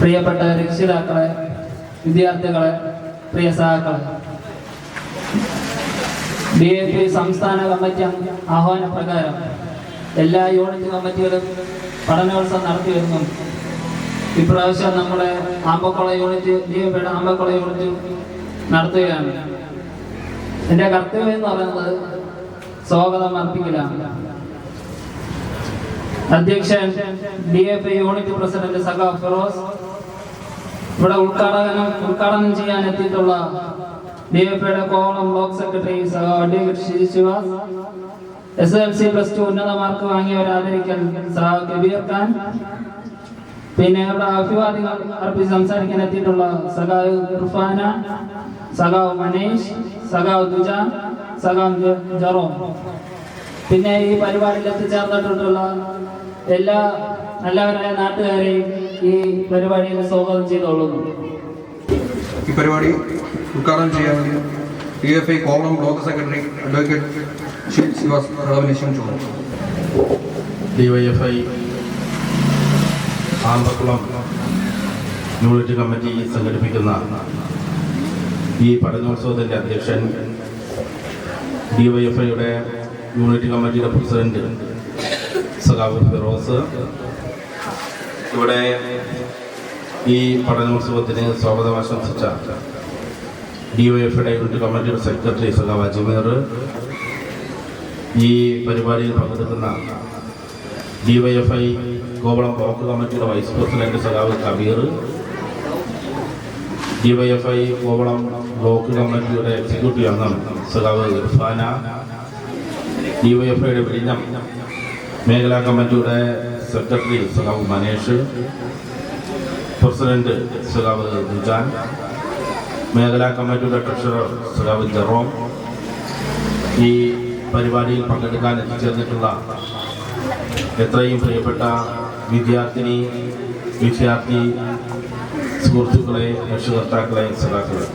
പ്രിയപ്പെട്ട രക്ഷിതാക്കളെ വിദ്യാർത്ഥികളെ പ്രിയ സഹാക്കളെ ബി എ പി സംസ്ഥാന കമ്മിറ്റി ആഹ്വാന പ്രകാരം എല്ലാ യൂണിറ്റ് കമ്മിറ്റികളും പഠനോത്സവം നടത്തി വരുന്നു. ഇപ്രാവശ്യം നമ്മുടെ ആമ്പക്കുള യൂണിറ്റ് ബി എ പിയുടെ ആമ്പക്കുള യൂണിറ്റ് നടത്തുകയാണ്. എന്റെ കർത്തവ്യം എന്ന് പറയുന്നത് സ്വാഗതം അർപ്പിക്കലാണ്. അധ്യക്ഷൻ ഡി എഫ് യൂണിറ്റ് പ്രസിഡന്റ് സഖാ ഫിറോസ് ഇവിടെ ഉദ്ഘാടനം ഉദ്ഘാടനം ചെയ്യാൻ എത്തിയിട്ടുള്ള ഡി എഫ് ഐയുടെ Kovalam block secretary സഖാ advocate Sri Shivas S L C plus two ഉന്നത മാർക്ക് വാങ്ങിയവരെ ആദരിക്കൽ സഹ കബീർ ഖാൻ പിന്നെ ഇവിടെ അഭിവാദികൾ അർപ്പിച്ച് സംസാരിക്കാൻ എത്തിയിട്ടുള്ള സഖാവ് ഇർഫാന സഖാവ് മനീഷ് സഖാവ് ദുജ സഖാവ് ജെറോം. പിന്നെ ഈ പരിപാടിയിൽ എത്തിച്ചേർന്നിട്ടുള്ള എല്ലാ നല്ലവരായ നാട്ടുകാരെയും ഈ പരിപാടിയിൽ സ്വാഗതം ചെയ്തുകൊള്ളുന്നു ഈ പരിപാടി ഉദ്ഘാടനം ചെയ്യാൻ വേണ്ടി D F I Kovalam block secretary advocate Sri Shivas പ്രകടനം ചോദിച്ചു. ഡിവൈഎഫ്ഐ ആമ്പക്കുളം യൂണിറ്റ് കമ്മിറ്റി സംഘടിപ്പിക്കുന്ന ഈ പഠനോത്സവത്തിന്റെ അധ്യക്ഷൻ ഡിവൈഎഫ്ഐയുടെ യൂണിറ്റ് കമ്മിറ്റിയുടെ പ്രസിഡന്റ് സഖാവ് ഫിറോസ് ഇവിടെ ഈ പഠനോത്സവത്തിന് സ്വാഗതം ആശംസിച്ച ഡിവൈഎഫ്ഐയുടെ യൂണിറ്റ് കമ്മിറ്റിയുടെ സെക്രട്ടറി സഖാവ് അജ്മീർ ഈ പരിപാടിയിൽ പങ്കെടുക്കുന്ന ഡിവൈഎഫ്ഐ കോവളം ബ്ലോക്ക് കമ്മിറ്റിയുടെ വൈസ് പ്രസിഡന്റ് സഖാവ് കബീർ ഡിവൈഎഫ്ഐ കോവളം ബ്ലോക്ക് കമ്മിറ്റിയുടെ എക്സിക്യൂട്ടീവ് അംഗം സഖാവ് ഇർഫാന ഡിവൈഎഫ്ഐയുടെ വിഴിഞ്ഞം മേഖലാ കമ്മിറ്റിയുടെ സെക്രട്ടറി സലാം മനേഷ് പ്രസിഡന്റ് സഖാവ് ദുജാൻ മേഖലാ കമ്മിറ്റിയുടെ ട്രഷറർ സലാം ജെറോം ഈ പരിപാടിയിൽ പങ്കെടുക്കാൻ എത്തിച്ചേർന്നിട്ടുള്ള എത്രയും പ്രിയപ്പെട്ട വിദ്യാർത്ഥിനി വിദ്യാർത്ഥി സുഹൃത്തുക്കളെ രക്ഷകർത്താക്കളെ സഖാക്കളെ.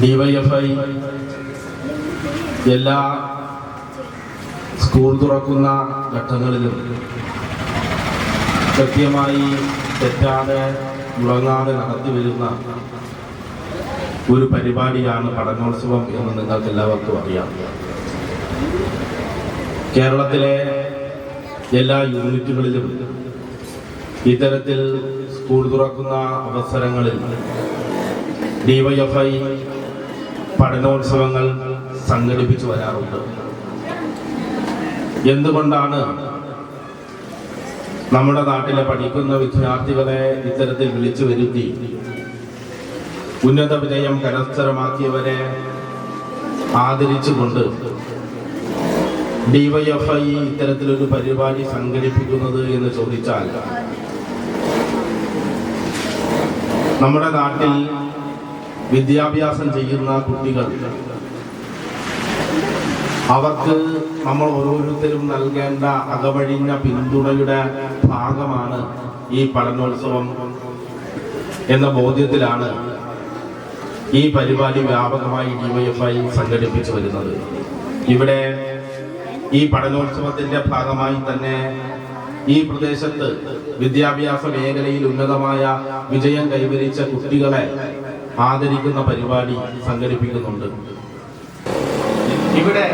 ഡിവൈഎഫ്ഐ എല്ലാ സ്കൂൾ തുറക്കുന്ന ഘട്ടങ്ങളിലും കൃത്യമായി തെറ്റാതെ മുടങ്ങാതെ നടത്തി വരുന്ന ഒരു പരിപാടിയാണ് പഠനോത്സവം എന്ന് നിങ്ങൾക്ക് എല്ലാവർക്കും അറിയാം. കേരളത്തിലെ എല്ലാ യൂണിറ്റുകളിലും ഇത്തരത്തിൽ സ്കൂൾ തുറക്കുന്ന അവസരങ്ങളിൽ ഡിവൈഎഫ്ഐ പഠനോത്സവങ്ങൾ സംഘടിപ്പിച്ചു വരാറുണ്ട്. എന്തുകൊണ്ടാണ് നമ്മുടെ നാട്ടിലെ പഠിക്കുന്ന വിദ്യാർത്ഥികളെ ഇത്തരത്തിൽ വിളിച്ചു വരുത്തി? ഉന്നത വിജയം കരസ്ഥരമാക്കിയവരെ ആദരിച്ചുകൊണ്ട് ഡിവൈഎഫ്ഐ ഇത്തരത്തിലൊരു പരിപാടി സംഘടിപ്പിക്കുന്നത് എന്ന് ചോദിച്ചാൽ നമ്മുടെ നാട്ടിൽ വിദ്യാഭ്യാസം ചെയ്യുന്ന കുട്ടികൾ അവർക്ക് നമ്മൾ ഓരോരുത്തരും നൽകേണ്ട അകവഴിഞ്ഞ പിന്തുണയുടെ ഭാഗമാണ് ഈ പഠനോത്സവം എന്ന ബോധ്യത്തിലാണ് ഈ പരിപാടി വ്യാപകമായി ഡിവൈഎഫ്ഐ സംഘടിപ്പിച്ചു വരുന്നത്. ഇവിടെ ഈ പഠനോത്സവത്തിന്റെ ഭാഗമായി തന്നെ ഈ പ്രദേശത്ത് വിദ്യാഭ്യാസ മേഖലയിൽ ഉന്നതമായ വിജയം കൈവരിച്ച കുട്ടികളെ ആദരിക്കുന്ന പരിപാടി സംഘടിപ്പിക്കുന്നുണ്ട്. ഇവിടെ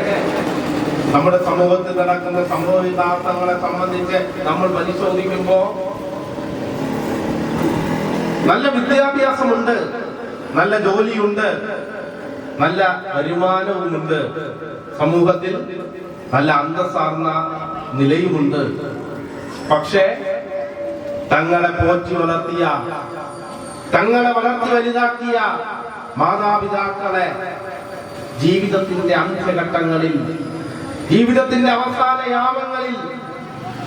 നമ്മുടെ സമൂഹത്തിൽ നടക്കുന്ന സംഭവ യഥാർത്ഥങ്ങളെ സംബന്ധിച്ച് നമ്മൾ പരിശോധിക്കുമ്പോൾ നല്ല വിദ്യാഭ്യാസമുണ്ട് നല്ല ജോലിയുണ്ട് നല്ല വരുമാനവുമുണ്ട്. സമൂഹത്തിൽ നല്ല അന്തസ്സാർന്ന നിലയുമുണ്ട്. പക്ഷേ തങ്ങളെ പോറ്റി വളർത്തിയ തങ്ങളെ വളർത്തി വലുതാക്കിയ മാതാപിതാക്കളെ ജീവിതത്തിന്റെ അന്ത്യഘട്ടങ്ങളിൽ ജീവിതത്തിന്റെ അവസാന യാമങ്ങളിൽ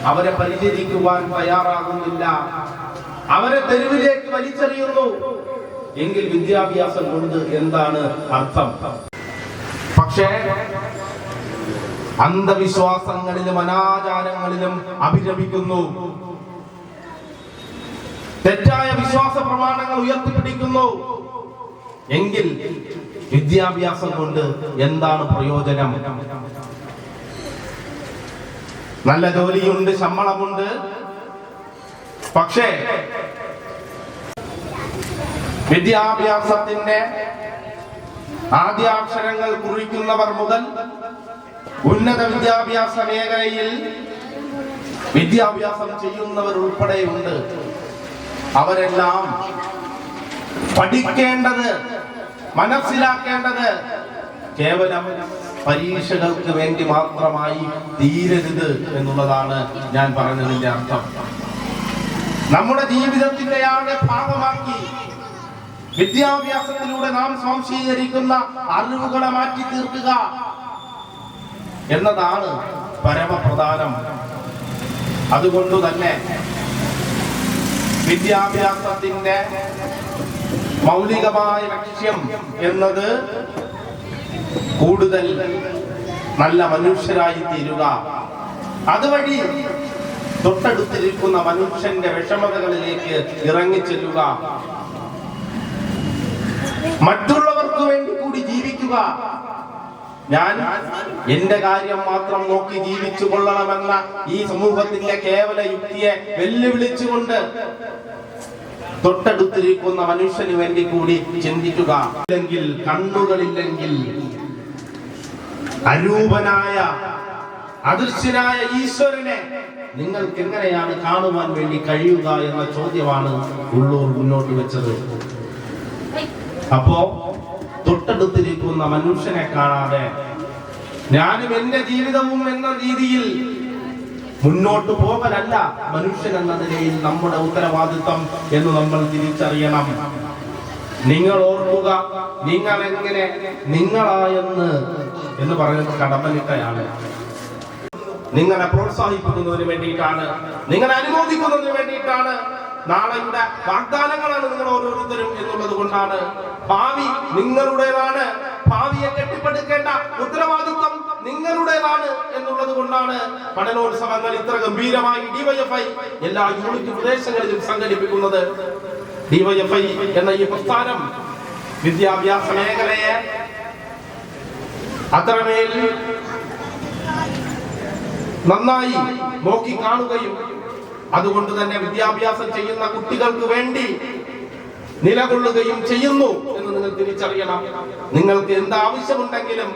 അവരെ പരിചരിക്കുവാൻ തയ്യാറാകുന്നില്ല. അവരെ തെരുവിലേക്ക് വലിച്ചെറിയുന്നു. എങ്കിൽ വിദ്യാഭ്യാസം കൊണ്ട് എന്താണ് അർത്ഥം? പക്ഷേ അന്ധവിശ്വാസങ്ങളിലും അനാചാരങ്ങളിലും അഭിരമിക്കുന്നു. തെറ്റായ വിശ്വാസ പ്രമാണങ്ങൾ ഉയർത്തിപ്പിടിക്കുന്നു. എങ്കിൽ വിദ്യാഭ്യാസം കൊണ്ട് എന്താണ് പ്രയോജനം? നല്ല ജോലിയുണ്ട് ശമ്പളമുണ്ട്. പക്ഷേ വിദ്യാഭ്യാസത്തിന്റെ ആദ്യാക്ഷരങ്ങൾ കുറിക്കുന്നവർ മുതൽ ഉന്നത വിദ്യാഭ്യാസ മേഖലയിൽ വിദ്യാഭ്യാസം ചെയ്യുന്നവർ ഉൾപ്പെടെയുണ്ട്. അവരെല്ലാം പഠിക്കേണ്ടത് മനസ്സിലാക്കേണ്ടത് കേവലം പരീക്ഷകൾക്ക് വേണ്ടി മാത്രമായി തീരരുത് എന്നുള്ളതാണ് ഞാൻ പറഞ്ഞതിന്റെ അർത്ഥം. നമ്മുടെ ജീവിതത്തിന്റെ ആകെ ഭാഗമാക്കി വിദ്യാഭ്യാസത്തിലൂടെ നാം സ്വാംശീകരിക്കുന്ന അറിവുകളെ മാറ്റി തീർക്കുക എന്നതാണ് പരമപ്രധാനം. അതുകൊണ്ട് തന്നെ വിദ്യാഭ്യാസത്തിന്റെ മൗലികമായ ലക്ഷ്യം എന്നത് കൂടുതൽ നല്ല മനുഷ്യരായി തീരുക. അതുവഴി തൊട്ടടുത്തിരിക്കുന്ന മനുഷ്യന്റെ വിഷമതകളിലേക്ക് ഇറങ്ങിച്ചെല്ലുക മറ്റുള്ളവർക്ക് വേണ്ടി കൂടി ജീവിക്കുക. ഞാൻ എന്റെ കാര്യം മാത്രം നോക്കി ജീവിച്ചു കൊള്ളണമെന്ന ഈ സമൂഹത്തിന്റെ കേവല യുക്തിയെ വെല്ലുവിളിച്ചുകൊണ്ട് തൊട്ടടുത്തിരിക്കുന്ന മനുഷ്യന് വേണ്ടി കൂടി ചിന്തിക്കുക. ഇല്ലെങ്കിൽ കണ്ണുകളില്ലെങ്കിൽ അരൂപനായ അദൃശ്യനായ ഈശ്വരനെ നിങ്ങൾക്ക് എങ്ങനെയാണ് കാണുവാൻ വേണ്ടി കഴിയുക എന്ന ചോദ്യമാണ് ഉള്ളൂർ മുന്നോട്ട് വെച്ചത്. അപ്പോ തൊട്ടടുത്തിരിക്കുന്ന മനുഷ്യനെ കാണാതെ ഞാനും എന്റെ ജീവിതവും എന്ന രീതിയിൽ മുന്നോട്ട് പോകലല്ല മനുഷ്യൻ എന്ന നിലയിൽ നമ്മുടെ ഉത്തരവാദിത്വം എന്ന് നമ്മൾ തിരിച്ചറിയണം. നിങ്ങൾ ഓർക്കുക നിങ്ങൾ എങ്ങനെ നിങ്ങളായെന്ന് എന്ന് പറയുന്നത് കടമ്പനിട്ടയാണ് നിങ്ങളെ പ്രോത്സാഹിപ്പിക്കുന്നതിന് വേണ്ടിയിട്ടാണ് നിങ്ങളെ അനുമോദിക്കുന്നതിന് വേണ്ടിയിട്ടാണ് നാളെയുടെ വാഗ്ദാനങ്ങളാണ് നിങ്ങൾ ഓരോരുത്തരും എന്നുള്ളത് കൊണ്ടാണ്. ഭാവി നിങ്ങളുടേതാണ്. ഭാവിയെ കെട്ടിപ്പടുക്കേണ്ട ഉത്തരവാദിത്വം നിങ്ങളുടേതാണ് എന്നുള്ളത് കൊണ്ടാണ് പഠനോത്സവങ്ങൾ ഇത്ര ഗംഭീരമായി ഡിവൈഎഫ്ഐ എല്ലാ യൂണിറ്റ് പ്രദേശങ്ങളിലും സംഘടിപ്പിക്കുന്നത്. ഡിവൈഎഫ്ഐ എന്ന ഈ പ്രസ്ഥാനം വിദ്യാഭ്യാസ മേഖലയെ അത്രമേൽ നന്നായി നോക്കി കാണുകയും അതുകൊണ്ട് തന്നെ വിദ്യാഭ്യാസം ചെയ്യുന്ന കുട്ടികൾക്ക് വേണ്ടി നിലകൊള്ളുകയും ചെയ്യുന്നു എന്ന് നിങ്ങൾ തിരിച്ചറിയണം. നിങ്ങൾക്ക് എന്ത് ആവശ്യമുണ്ടെങ്കിലും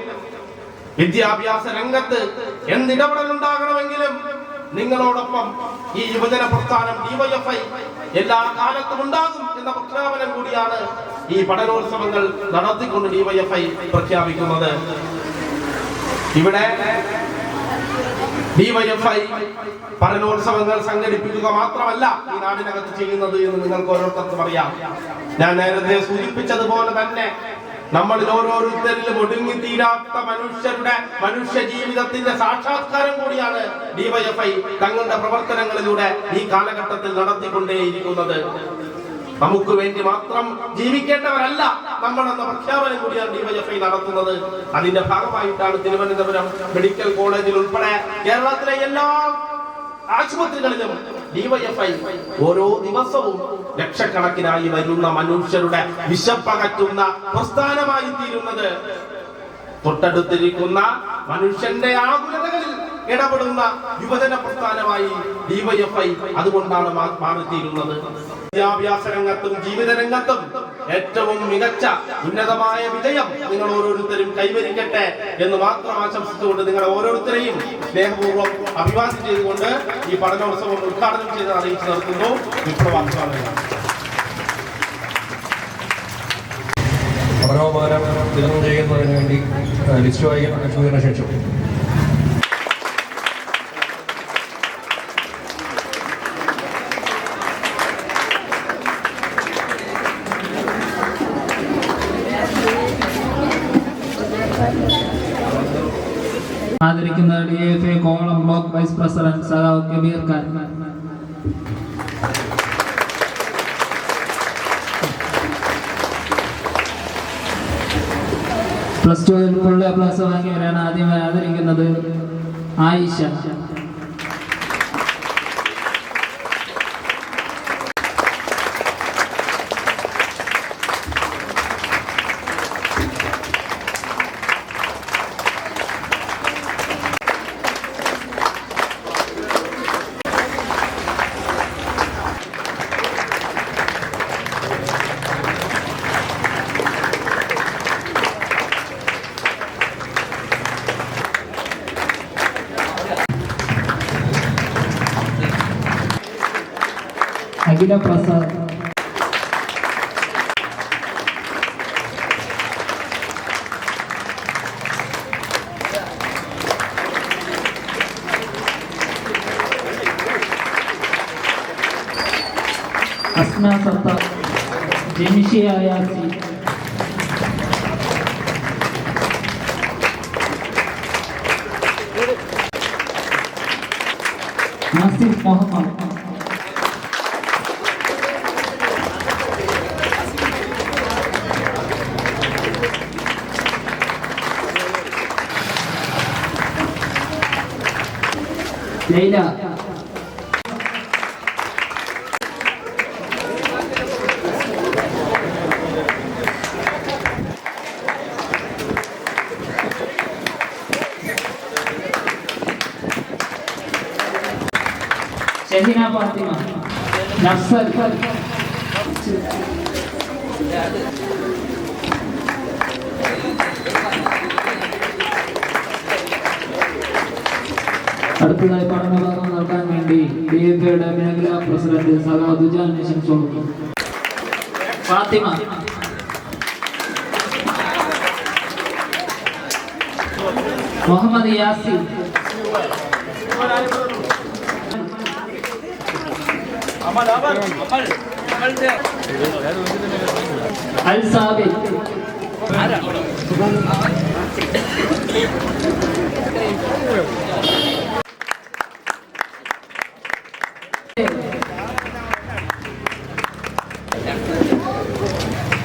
വിദ്യാഭ്യാസ രംഗത്ത് എന്തിടപെടൽ ഉണ്ടാകണമെങ്കിലും നിങ്ങളോടൊപ്പം ഈ യുവജന പ്രസ്ഥാനം ഡിവൈഎഫ്ഐ എല്ലാ കാലത്തും ഉണ്ടാകും എന്ന പ്രഖ്യാപനം കൂടിയാണ് ഈ പഠനോത്സവങ്ങൾ നടത്തിക്കൊണ്ട് ഡിവൈഎഫ്ഐ പ്രഖ്യാപിക്കുന്നത്. ഇവിടെ ഡിവൈഎഫ്ഐ പഠനോത്സവങ്ങൾ സംഘടിപ്പിക്കുക മാത്രമല്ല ഈ നാടിനകത്ത് ചെയ്യുന്നത് എന്ന് നിങ്ങൾക്ക് ഓരോരുത്തർക്കും അറിയാം. ഞാൻ നേരത്തെ സൂചിപ്പിച്ചതുപോലെ തന്നെ നമ്മളിൽ ഓരോരുത്തരിലും ഒടുങ്ങിത്തീരാത്ത മനുഷ്യരുടെ മനുഷ്യ ജീവിതത്തിന്റെ സാക്ഷാത്കാരം കൂടിയാണ് ഡിവൈഎഫ്ഐ തങ്ങളുടെ പ്രവർത്തനങ്ങളിലൂടെ ഈ കാലഘട്ടത്തിൽ നടത്തിക്കൊണ്ടേയിരിക്കുന്നത്. നമുക്ക് വേണ്ടി മാത്രം ജീവിക്കേണ്ടവരല്ല നമ്മൾ എന്ന പ്രഖ്യാപനം കൂടിയാണ് ഡിവൈഎഫ്ഐ നടത്തുന്നത്. അതിന്റെ ഭാഗമായിട്ടാണ് തിരുവനന്തപുരം മെഡിക്കൽ കോളേജിൽ ഉൾപ്പെടെ കേരളത്തിലെ എല്ലാ ആശുപത്രികളിലും ഡിവൈഎഫ്ഐ ഓരോ ദിവസവും ലക്ഷക്കണക്കിനായി വരുന്ന മനുഷ്യരുടെ വിശപ്പകറ്റുന്ന പ്രസ്ഥാനമായി തീരുന്നത്. തൊട്ടടുത്തിരിക്കുന്ന മനുഷ്യന്റെ ആകുലതകളിൽ ഇടപെടുന്ന യുവജന പ്രസ്ഥാനമായി ഡിവൈഎഫ്ഐ അതുകൊണ്ടാണ് മാറിത്തീരുന്നത്. വിദ്യാഭ്യാസ രംഗത്തും ജീവിത രംഗത്തും ഏറ്റവും മികച്ച ഉന്നതമായ വിജയം നിങ്ങൾ ഓരോരുത്തരും കൈവരിക്കട്ടെ എന്ന് മാത്രം ആശംസിച്ചുകൊണ്ട് നിങ്ങൾ ഓരോരുത്തരെയും സ്നേഹപൂർവം അഭിവാദ്യം ചെയ്തുകൊണ്ട് ഈ പഠനോത്സവം ഉദ്ഘാടനം ചെയ്ത് അറിയിച്ചു നിർത്തുന്നു വിപ്ലവാഭിവാദനം മനോമാനം ദിനം ചെയ്യുന്നതിന് വേണ്ടി ലിസ്റ്റ് വായിക്കാൻ ശേഷം. D F A Kovalam block vice president സഖാവ് കബീർ ഖാൻ പ്ലസ് ടുവിൽ ഫുൾ വാങ്ങിയവരാണ് ആദ്യമായി ആദരിക്കുന്നത് ആയിഷ. मीरा प्रसाद। अस्मा सत्ता जेनिशी आयासी। नासिर मोहम्मद। 레이나 शहीना फातिमा नक्सल അടുത്തതായി പഠനഭാഗം നടത്താൻ വേണ്ടി ഡി എഫ് ഐയുടെ മേഖലാ പ്രസിഡന്റ് സഖാ ദുജാൻ ഫാത്തിമ. മുഹമ്മദ് യാസി. അൽ സാബിത്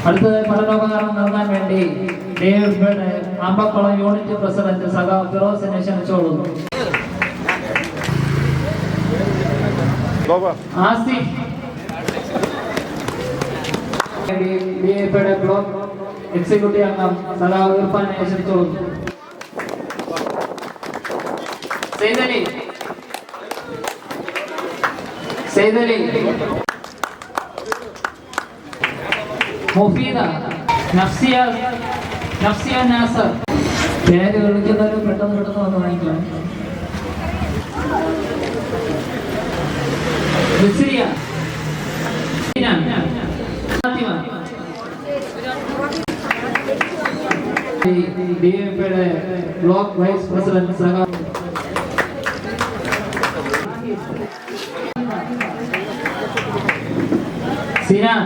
അടുത്തത് പഠനോപകരണം നൽകാൻ വേണ്ടി ഡിഎഫ്ഐയുടെ ആമ്പക്കുളം യൂണിറ്റ് പ്രസിഡന്റ് സഖാ ഫിറോസിനെ ക്ഷണിച്ചോളുന്നു ആസിഫ്. ഡിഎഫ്ഐയുടെ ബ്ലോക്ക് എക്സിക്യൂട്ടീവ് അംഗം സഖാ ഇർഫാനെ ക്ഷണിച്ചോളുന്നു സെയ്തലി. സെയ്തലി. മുഫീദ നഫ്സിയ നഫ്സിയ നാസർ. പേര് വിളിക്കുന്നവരും പെട്ടെന്ന് പെട്ടെന്ന് വന്ന് വാങ്ങിക്കണം. മിസ്രിയ. ഡി എഫ് യുടെ ബ്ലോക്ക് വൈസ് പ്രസിഡന്റ് സഹ സിനാൻ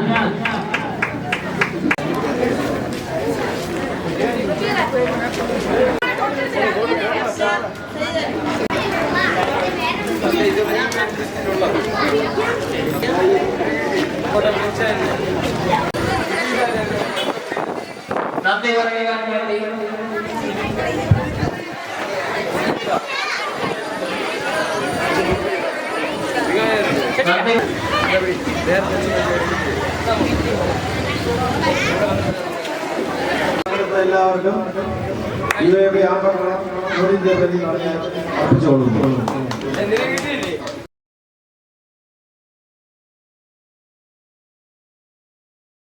എല്ലാവർക്കും ബി ആഭരണം യൂണിറ്റ് ജനറൽ അർപ്പിച്ചോളുന്നു